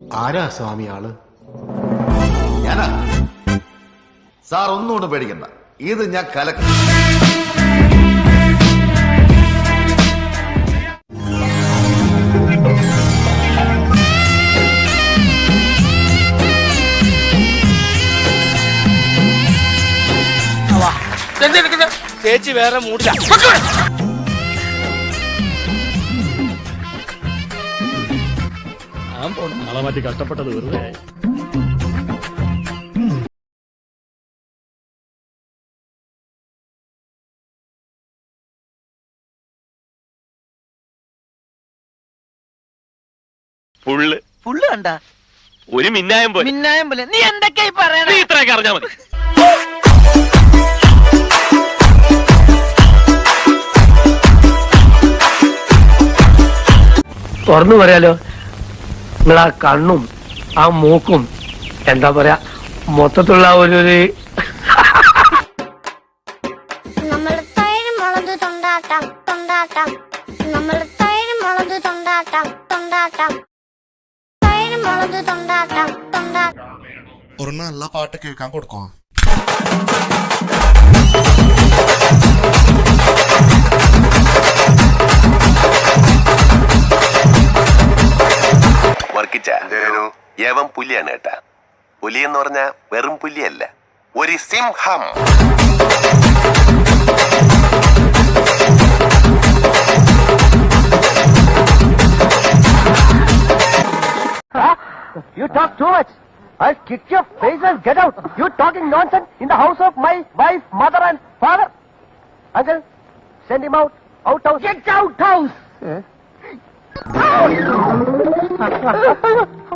ആരാ സ്വാമി ആൾ? ഞാനാ? സാർ ഒന്നുകൊണ്ട് പേടിക്കണ്ട. ഇത് ഞാൻ കലക്കും. ചേച്ചി വേറെ മൂടില്ല നാളെ മാറ്റി കഷ്ടപ്പെട്ടത് വെറുതെ പുള്ള്. പുള്ള് കണ്ട? ഒരു മിന്നായം പോലെ. മിന്നായം പോലെ. നീ എന്തൊക്കെയായി പറയണ? നീ ഇത്രയൊക്കെ അറിഞ്ഞാ മതി. തുറന്നു പറയാലോ? നിങ്ങൾ ആ കണ്ണും ആ മൂക്കും എന്താ പറയാ മൊത്തത്തിലുള്ള ഒരു ഒരു നമ്മൾ തൈര് മുളക് തൊണ്ടാട്ടം തൊണ്ടാട്ടം. നമ്മൾ തൈര് മുളക് തൊണ്ടാട്ടം തൊണ്ടാട്ടം. തൈര് മുളക് തൊണ്ടാട്ടം തൊണ്ടാട്ടം. ഒരു നല്ല പാട്ട് കേൾക്കാൻ കൊടുക്കോ യവൻ പുലിയാണ് കേട്ടാ പുലി എന്ന് പറഞ്ഞ വെറും പുലിയല്ല ഒരു സിംഹം You talk too much. I'll kick your faces. Get out. You're talking nonsense in the house of my wife, mother and father. Uncle, send him out. Out house. Get out house.